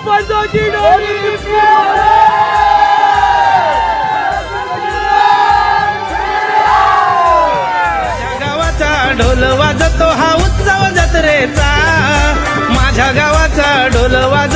पंचाची माझ्या गावाचा ढोल वाजतो हा उत्सव जत्रेचा. माझ्या गावाचा ढोल वाज